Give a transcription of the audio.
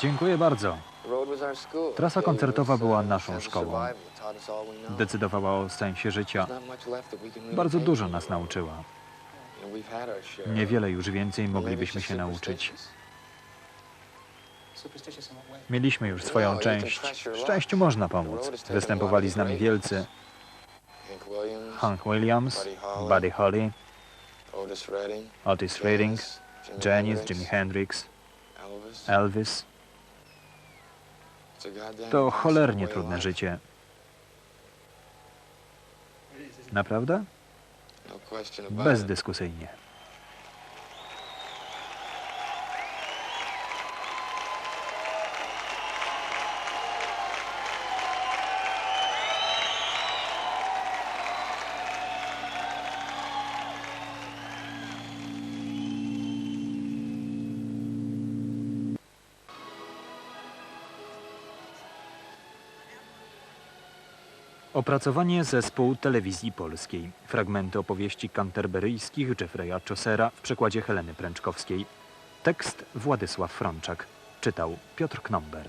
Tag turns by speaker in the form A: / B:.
A: Dziękuję bardzo. Trasa koncertowa była naszą szkołą. Decydowała o sensie życia. Bardzo dużo nas nauczyła. Niewiele już więcej moglibyśmy się nauczyć. Mieliśmy już swoją część. Szczęściu można pomóc. Występowali z nami wielcy. Hank Williams, Buddy Holly, Otis Redding, Janis, Jimi Hendrix, Elvis. To cholernie trudne życie. Naprawdę? Bezdyskusyjnie. Opracowanie zespół telewizji polskiej. Fragmenty opowieści kanterberyjskich Jeffreya Chaucera w przekładzie Heleny Pręczkowskiej. Tekst Władysław Frączak. Czytał Piotr Knomber.